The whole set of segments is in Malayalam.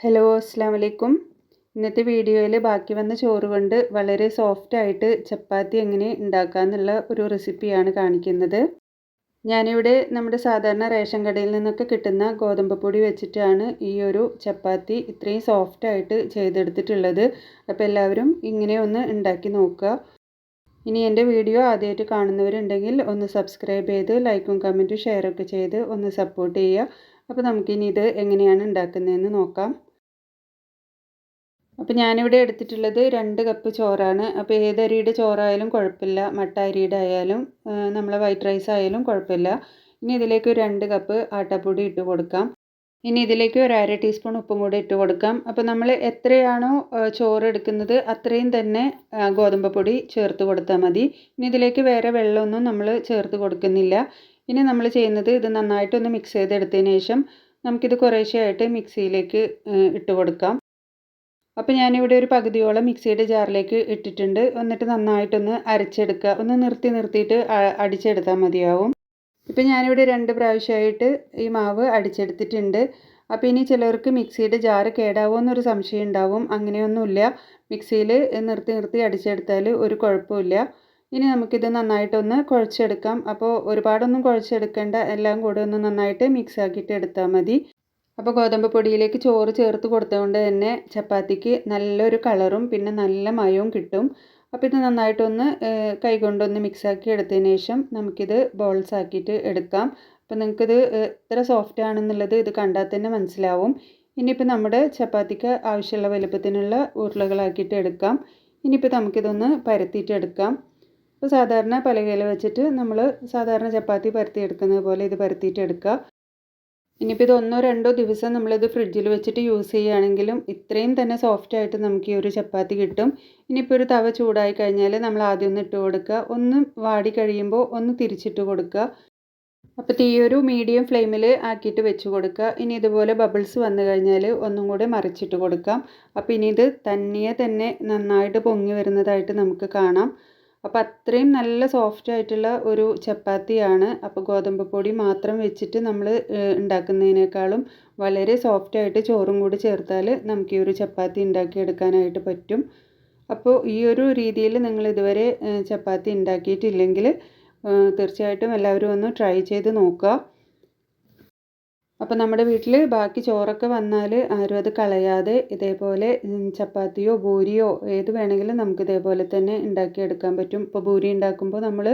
ഹലോ അസ്സാം വലൈക്കും ഇന്നത്തെ വീഡിയോയിൽ ബാക്കി വന്ന ചോറ് കൊണ്ട് വളരെ സോഫ്റ്റായിട്ട് ചപ്പാത്തി എങ്ങനെ ഉണ്ടാക്കാമെന്നുള്ള ഒരു റെസിപ്പിയാണ് കാണിക്കുന്നത്. ഞാനിവിടെ നമ്മുടെ സാധാരണ റേഷൻ കടയിൽ നിന്നൊക്കെ കിട്ടുന്ന ഗോതമ്പ് പൊടി വെച്ചിട്ടാണ് ഈ ഒരു ചപ്പാത്തി ഇത്രയും സോഫ്റ്റായിട്ട് ചെയ്തെടുത്തിട്ടുള്ളത്. അപ്പോൾ എല്ലാവരും ഇങ്ങനെ ഒന്ന് ഉണ്ടാക്കി നോക്കുക. ഇനി എന്റെ വീഡിയോ ആദ്യമായിട്ട് കാണുന്നവരുണ്ടെങ്കിൽ ഒന്ന് സബ്സ്ക്രൈബ് ചെയ്ത് ലൈക്കും കമന്റും ഷെയറൊക്കെ ചെയ്ത് ഒന്ന് സപ്പോർട്ട് ചെയ്യുക. അപ്പോൾ നമുക്കിനി ഇത് എങ്ങനെയാണ് ഉണ്ടാക്കുന്നതെന്ന് നോക്കാം. അപ്പോൾ ഞാനിവിടെ എടുത്തിട്ടുള്ളത് രണ്ട് കപ്പ് ചോറാണ്. അപ്പോൾ ഏത് അരിയുടെ ചോറായാലും കുഴപ്പമില്ല. മട്ട അരിയുടെ ആയാലും നമ്മളെ വൈറ്റ് റൈസ് ആയാലും കുഴപ്പമില്ല. ഇനി ഇതിലേക്ക് ഒരു രണ്ട് കപ്പ് ആട്ടപ്പൊടി ഇട്ട് കൊടുക്കാം. ഇനി ഇതിലേക്ക് ഒരു അര ടീസ്പൂൺ ഉപ്പും കൂടി ഇട്ട് കൊടുക്കാം. അപ്പോൾ നമ്മൾ എത്രയാണോ ചോറ് എടുക്കുന്നത് അത്രയും തന്നെ ഗോതമ്പ് പൊടി ചേർത്ത് കൊടുത്താൽ മതി. ഇനി ഇതിലേക്ക് വേറെ വെള്ളമൊന്നും നമ്മൾ ചേർത്ത് കൊടുക്കുന്നില്ല. ഇനി നമ്മൾ ചെയ്യുന്നത് ഇത് നന്നായിട്ടൊന്ന് മിക്സ് ചെയ്തെടുത്തതിന് ശേഷം നമുക്കിത് കുറേശ്ശെയായിട്ട് മിക്സിയിലേക്ക് ഇട്ട് കൊടുക്കാം. അപ്പോൾ ഞാനിവിടെ ഒരു പകുതിയോളം മിക്സിയുടെ ജാറിലേക്ക് ഇട്ടിട്ടുണ്ട്. എന്നിട്ട് നന്നായിട്ടൊന്ന് അരച്ചെടുക്കുക. ഒന്ന് നിർത്തി നിർത്തിയിട്ട് അടിച്ചെടുത്താൽ മതിയാവും. ഇപ്പം ഞാനിവിടെ രണ്ട് പ്രാവശ്യമായിട്ട് ഈ മാവ് അടിച്ചെടുത്തിട്ടുണ്ട്. അപ്പോൾ ഇനി ചിലർക്ക് മിക്സിയുടെ ജാറ് കേടാവോ എന്നൊരു സംശയം ഉണ്ടാവും. അങ്ങനെയൊന്നുമില്ല. മിക്സിയിൽ നിർത്തി നിർത്തി അടിച്ചെടുത്താൽ ഒരു കുഴപ്പമില്ല. ഇനി നമുക്കിത് നന്നായിട്ടൊന്ന് കുഴച്ചെടുക്കാം. അപ്പോൾ ഒരുപാടൊന്നും കുഴച്ചെടുക്കേണ്ട. എല്ലാം കൂടെ ഒന്ന് നന്നായിട്ട് മിക്സ് ആക്കിയിട്ട് എടുത്താൽ മതി. അപ്പോൾ ഗോതമ്പ് പൊടിയിലേക്ക് ചോറ് ചേർത്ത് കൊടുത്തതുകൊണ്ട് തന്നെ ചപ്പാത്തിക്ക് നല്ലൊരു കളറും പിന്നെ നല്ല മയവും കിട്ടും. അപ്പോൾ ഇത് നന്നായിട്ടൊന്ന് കൈകൊണ്ടൊന്ന് മിക്സാക്കി എടുത്തതിന് ശേഷം നമുക്കിത് ബോൾസ് ആക്കിയിട്ട് എടുക്കാം. അപ്പോൾ നിങ്ങൾക്കിത് എത്ര സോഫ്റ്റ് ആണെന്നുള്ളത് ഇത് കണ്ടാൽ തന്നെ മനസ്സിലാവും. ഇനിയിപ്പോൾ നമ്മുടെ ചപ്പാത്തിക്ക് ആവശ്യമുള്ള വലുപ്പത്തിനുള്ള ഉരുളകളാക്കിയിട്ട് എടുക്കാം. ഇനിയിപ്പോൾ നമുക്കിതൊന്ന് പരത്തിയിട്ട് എടുക്കാം. ഇപ്പോൾ സാധാരണ പലകയിൽ വെച്ചിട്ട് നമ്മൾ സാധാരണ ചപ്പാത്തി പരത്തി എടുക്കുന്നത് പോലെ ഇത് പരത്തിയിട്ട് എടുക്കുക ഇനിയിപ്പോൾ ഇത് ഒന്നോ രണ്ടോ ദിവസം നമ്മളിത് ഫ്രിഡ്ജിൽ വെച്ചിട്ട് യൂസ് ചെയ്യുകയാണെങ്കിലും ഇത്രയും തന്നെ സോഫ്റ്റ് ആയിട്ട് നമുക്ക് ഈ ഒരു ചപ്പാത്തി കിട്ടും. ഇനിയിപ്പോൾ ഒരു തവ ചൂടായി കഴിഞ്ഞാൽ നമ്മൾ ആദ്യം ഒന്ന് ഇട്ട് കൊടുക്കുക. ഒന്ന് വാടി കഴിയുമ്പോൾ ഒന്ന് തിരിച്ചിട്ട് കൊടുക്കുക. അപ്പോൾ തീ ഒരു മീഡിയം ഫ്ലെയിമിൽ ആക്കിയിട്ട് വെച്ച് കൊടുക്കുക. ഇനി ഇതുപോലെ ബബിൾസ് വന്നു കഴിഞ്ഞാൽ ഒന്നും കൂടെ മറിച്ചിട്ട് കൊടുക്കാം. അപ്പോൾ ഇനി ഇത് തനിയെ തന്നെ നന്നായിട്ട് പൊങ്ങി വരുന്നതായിട്ട് നമുക്ക് കാണാം. അപ്പോൾ അത്രയും നല്ല സോഫ്റ്റ് ആയിട്ടുള്ള ഒരു ചപ്പാത്തിയാണ്. അപ്പോൾ ഗോതമ്പ് പൊടി മാത്രം വെച്ചിട്ട് നമ്മൾ ഉണ്ടാക്കുന്നതിനേക്കാളും വളരെ സോഫ്റ്റ് ആയിട്ട് ചോറും കൂടി ചേർത്താൽ നമുക്ക് ഈ ഒരു ചപ്പാത്തി ഉണ്ടാക്കിയെടുക്കാനായിട്ട് പറ്റും. അപ്പോൾ ഈ ഒരു രീതിയിൽ നിങ്ങൾ ഇതുവരെ ചപ്പാത്തി ഉണ്ടാക്കിയിട്ടില്ലെങ്കിൽ തീർച്ചയായിട്ടും എല്ലാവരും ഒന്ന് ട്രൈ ചെയ്ത് നോക്കുക. അപ്പോൾ നമ്മുടെ വീട്ടിൽ ബാക്കി ചോറൊക്കെ വന്നാൽ ആരും അത് കളയാതെ ഇതേപോലെ ചപ്പാത്തിയോ പൂരിയോ ഏത് വേണമെങ്കിലും നമുക്ക് ഇതേപോലെ തന്നെ ഉണ്ടാക്കിയെടുക്കാൻ പറ്റും. ഇപ്പോൾ പൂരി ഉണ്ടാക്കുമ്പോൾ നമ്മൾ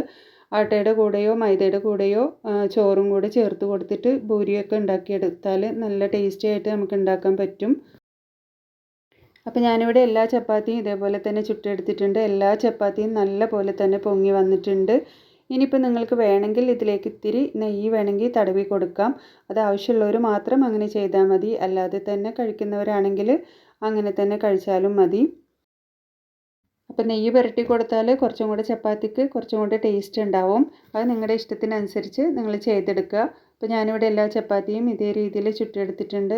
ആട്ടയുടെ കൂടെയോ മൈദയുടെ കൂടെയോ ചോറും കൂടെ ചേർത്ത് കൊടുത്തിട്ട് പൂരിയൊക്കെ ഉണ്ടാക്കിയെടുത്താൽ നല്ല ടേസ്റ്റി ആയിട്ട് നമുക്ക് ഉണ്ടാക്കാൻ പറ്റും. അപ്പോൾ ഞാനിവിടെ എല്ലാ ചപ്പാത്തിയും ഇതേപോലെ തന്നെ ചുട്ടെടുത്തിട്ടുണ്ട്. എല്ലാ ചപ്പാത്തിയും നല്ല പോലെ തന്നെ പൊങ്ങി വന്നിട്ടുണ്ട്. ഇനിയിപ്പോൾ നിങ്ങൾക്ക് വേണമെങ്കിൽ ഇതിലേക്ക് ഇത്തിരി നെയ്യ് വേണമെങ്കിൽ തടവി കൊടുക്കാം. അത് ആവശ്യമുള്ളവർ മാത്രം അങ്ങനെ ചെയ്താൽ മതി. അല്ലാതെ തന്നെ കഴിക്കുന്നവരാണെങ്കിൽ അങ്ങനെ തന്നെ കഴിച്ചാലും മതി. അപ്പോൾ നെയ്യ് പുരട്ടി കൊടുത്താൽ കുറച്ചും കൂടെ ചപ്പാത്തിക്ക് കുറച്ചും കൂടെ ടേസ്റ്റ് ഉണ്ടാവും. അത് നിങ്ങളുടെ ഇഷ്ടത്തിനനുസരിച്ച് നിങ്ങൾ ചെയ്തെടുക്കുക. അപ്പോൾ ഞാനിവിടെ എല്ലാ ചപ്പാത്തിയും ഇതേ രീതിയിൽ ചുട്ടെടുത്തിട്ടുണ്ട്.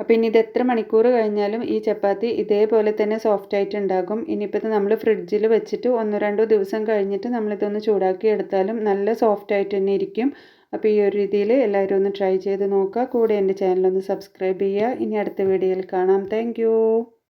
അപ്പോൾ ഇനി ഇത് എത്ര മണിക്കൂർ കഴിഞ്ഞാലും ഈ ചപ്പാത്തി ഇതേപോലെ തന്നെ സോഫ്റ്റ് ആയിട്ട് ഉണ്ടാകും ഇനിയിപ്പോൾ ഇത് നമ്മൾ ഫ്രിഡ്ജിൽ വെച്ചിട്ട് ഒന്നോ രണ്ടോ ദിവസം കഴിഞ്ഞിട്ട് നമ്മളിതൊന്ന് ചൂടാക്കി എടുത്താലും നല്ല സോഫ്റ്റ് ആയിട്ട് തന്നെ ഇരിക്കും. അപ്പോൾ ഈ ഒരു രീതിയിൽ എല്ലാവരും ഒന്ന് ട്രൈ ചെയ്ത് നോക്കുക. കൂടെ എന്റെ ചാനലൊന്ന് സബ്സ്ക്രൈബ് ചെയ്യുക. ഇനി അടുത്ത വീഡിയോയിൽ കാണാം. താങ്ക്